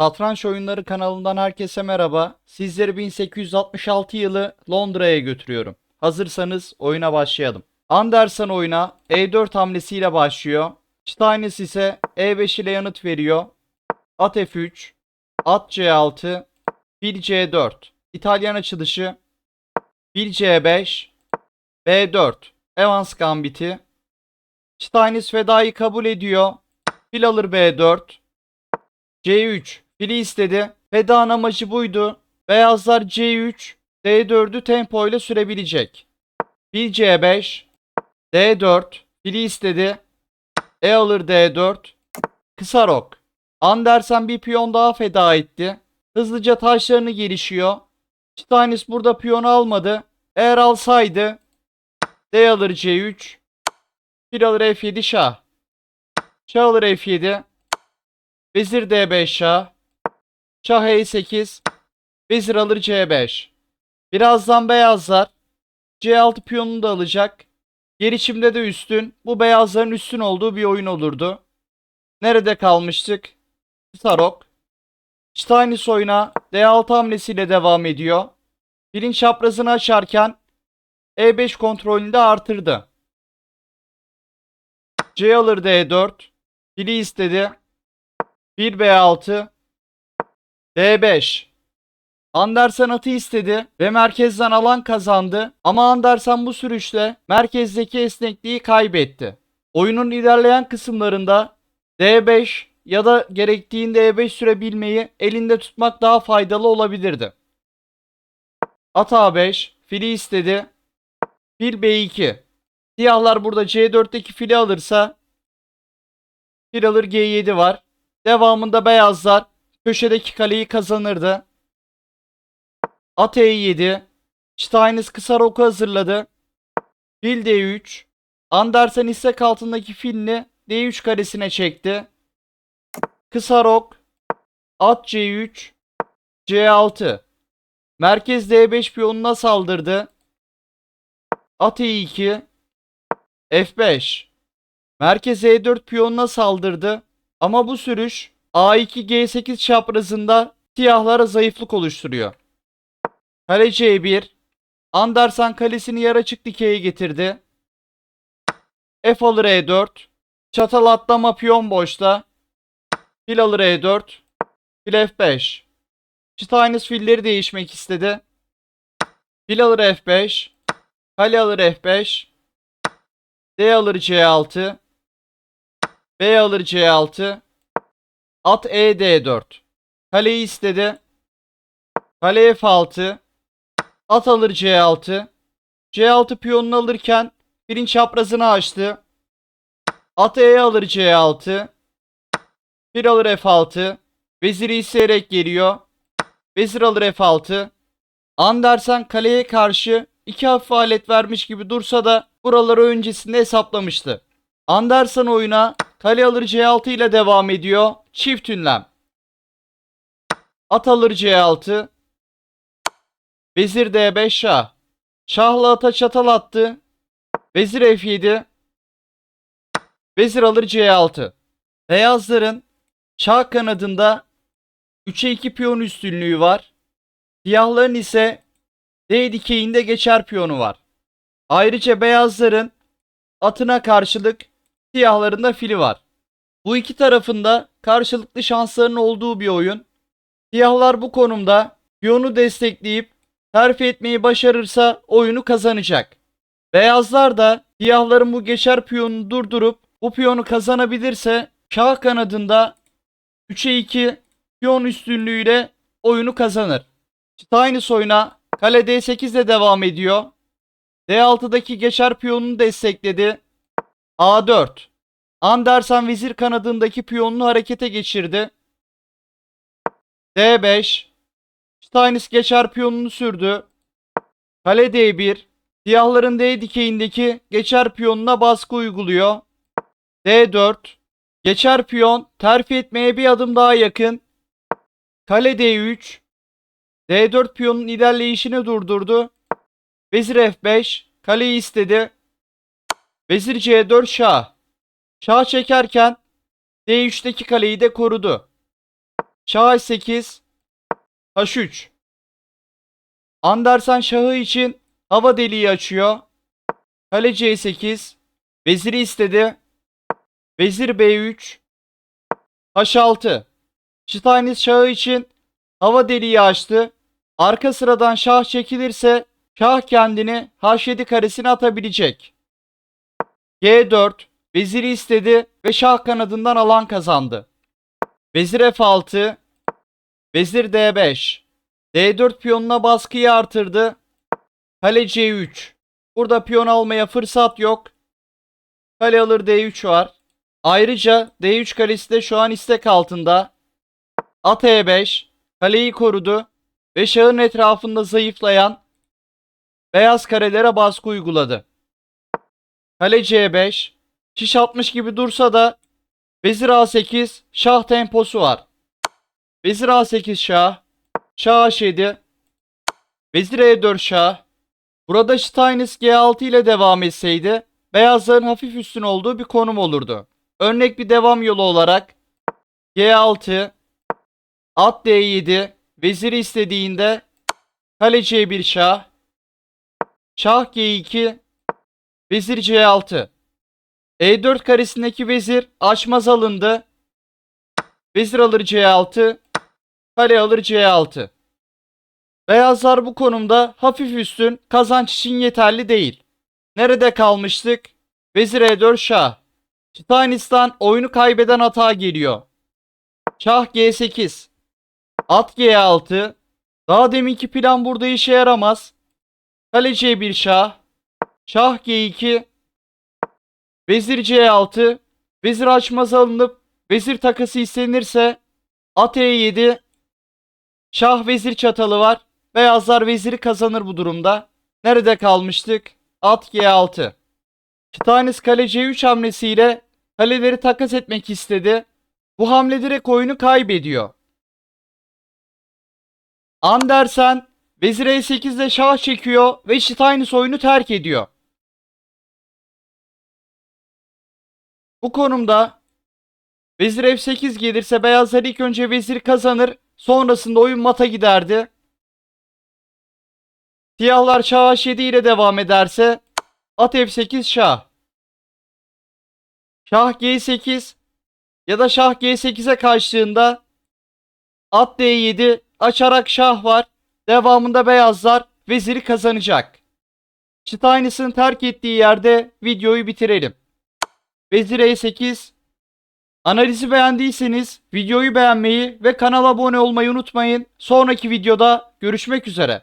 Satranç Oyunları kanalından herkese merhaba. Sizleri 1866 yılı Londra'ya götürüyorum. Hazırsanız oyuna başlayalım. Anderson oyuna E4 hamlesiyle başlıyor. Steines ise E5 ile yanıt veriyor. At F3, At C6, Fil C4. İtalyan açılışı Fil C5, B4. Evans Gambiti. Steines fedayı kabul ediyor. Fil alır B4. C3. Fili istedi. Feda'nın amacı buydu. Beyazlar C3, D4'ü tempo ile sürebilecek. Fil C5, D4. Fili istedi. E alır D4. Kısa rok. Andersen bir piyon daha feda etti. Hızlıca taşlarını gelişiyor. Steines burada piyonu almadı. Eğer alsaydı D alır C3. Fil alır F7 şah. Şah alır F7. Vezir D5 şah. Şah E8. Vezir alır C5. Birazdan beyazlar C6 piyonunu da alacak. Gelişimde de üstün. Bu beyazların üstün olduğu bir oyun olurdu. Nerede kalmıştık? Sarok. Steines oyuna D6 hamlesiyle devam ediyor. Filin çaprazını açarken E5 kontrolünü de artırdı. C alır D4. Fili istedi. 1 B6 D5 Andersen atı istedi ve merkezden alan kazandı ama Andersen bu sürüşle merkezdeki esnekliği kaybetti. Oyunun ilerleyen kısımlarında D5 ya da gerektiğinde E5 sürebilmeyi elinde tutmak daha faydalı olabilirdi. At A5 fili istedi. Fil B2 Siyahlar burada C4'teki fili alırsa fil alır G7 var. Devamında beyazlar köşedeki kaleyi kazanırdı. At E7. Steines kısa roku hazırladı. Fil D3. Andersen istek altındaki filini D3 karesine çekti. Kısa rok. At C3. C6. Merkez D5 piyonuna saldırdı. At E2. F5. Merkez E4 piyonuna saldırdı. Ama bu sürüş A2 G8 çaprazında siyahlara zayıflık oluşturuyor. Kale C1. Andersen kalesini yer açık dikeye getirdi. F alır E4. Çatal atlama piyon boşta. Fil alır E4. Fil F5. Steines filleri değişmek istedi. Fil alır F5. Kale alır F5. D alır C6. B alır C6. At E D4. Kaleyi istedi. Kale F6. At alır C6. C6 piyonunu alırken filin çaprazını açtı. At E alır C6. Fil alır F6. Veziri isteyerek geliyor. Vezir alır F6. Andersen kaleye karşı iki hafif alet vermiş gibi dursa da buraları öncesinde hesaplamıştı. Andersen oyuna kale alır C6 ile devam ediyor. Çift ünlem. At alır C6. Vezir D5 şah. Şahla ata çatal attı. Vezir F7. Vezir alır C6. Beyazların şah kanadında 3'e 2 piyon üstünlüğü var. Siyahların ise D dikeyinde geçer piyonu var. Ayrıca beyazların atına karşılık siyahların da fili var. Bu iki tarafında karşılıklı şansların olduğu bir oyun. Siyahlar bu konumda piyonu destekleyip terfi etmeyi başarırsa oyunu kazanacak. Beyazlar da siyahların bu geçer piyonunu durdurup bu piyonu kazanabilirse şah kanadında 3'e 2 piyon üstünlüğüyle oyunu kazanır. Steines oyuna kale D8 ile devam ediyor. D6'daki geçer piyonunu destekledi. A4. Andersen vezir kanadındaki piyonunu harekete geçirdi. D5. Steines geçer piyonunu sürdü. Kale D1. Siyahların D dikeyindeki geçer piyonuna baskı uyguluyor. D4. Geçer piyon terfi etmeye bir adım daha yakın. Kale D3. D4 piyonun ilerleyişini durdurdu. Vezir F5. Kaleyi istedi. Vezir C4 şah. Şah çekerken D3'teki kaleyi de korudu. Şah H8 H3 Andersen şahı için hava deliği açıyor. Kale C8 Veziri istedi. Vezir B3 H6 Steiniz şahı için hava deliği açtı. Arka sıradan şah çekilirse şah kendini H7 karesine atabilecek. G4 veziri istedi ve şah kanadından alan kazandı. Vezir F6 Vezir D5 D4 piyonuna baskıyı artırdı. Kale C3 Burada piyon almaya fırsat yok. Kale alır D3 var. Ayrıca D3 kalesi de şu an istek altında. At E5 kaleyi korudu ve şahın etrafında zayıflayan beyaz karelere baskı uyguladı. Kale C5 şiş 60 gibi dursa da Vezir A8 şah temposu var. Vezir A8 şah, şah H7, Vezir E4 şah. Burada Steinius G6 ile devam etseydi beyazların hafif üstün olduğu bir konum olurdu. Örnek bir devam yolu olarak G6, at D7, veziri istediğinde kale C1 şah, şah G2, vezir C6. E4 karesindeki vezir açmaz alındı. Vezir alır C6, kale alır C6. Beyazlar bu konumda hafif üstün, kazanç için yeterli değil. Nerede kalmıştık? Vezir E4 şah. Steinis'tan oyunu kaybeden hata geliyor. Şah G8. At G6. Daha deminki plan burada işe yaramaz. Kale C1 şah. Şah G2. Vezir C6. Vezir açmaz alınıp vezir takası istenirse at E7. Şah vezir çatalı var. Beyazlar veziri kazanır bu durumda. Nerede kalmıştık? At G6. Steinius kale C3 hamlesiyle kaleleri takas etmek istedi. Bu hamle direkt oyunu kaybediyor. Andersen vezir E8 ile şah çekiyor ve Steinius oyunu terk ediyor. Bu konumda vezir F8 gelirse beyazlar ilk önce veziri kazanır. Sonrasında oyun mata giderdi. Siyahlar şah H7 ile devam ederse at F8 şah. Şah G8 ya da şah G8'e kaçtığında at D7 açarak şah var. Devamında beyazlar veziri kazanacak. Steinis'in terk ettiği yerde videoyu bitirelim. Vezir E8 Analizi beğendiyseniz videoyu beğenmeyi ve kanala abone olmayı unutmayın. Sonraki videoda görüşmek üzere.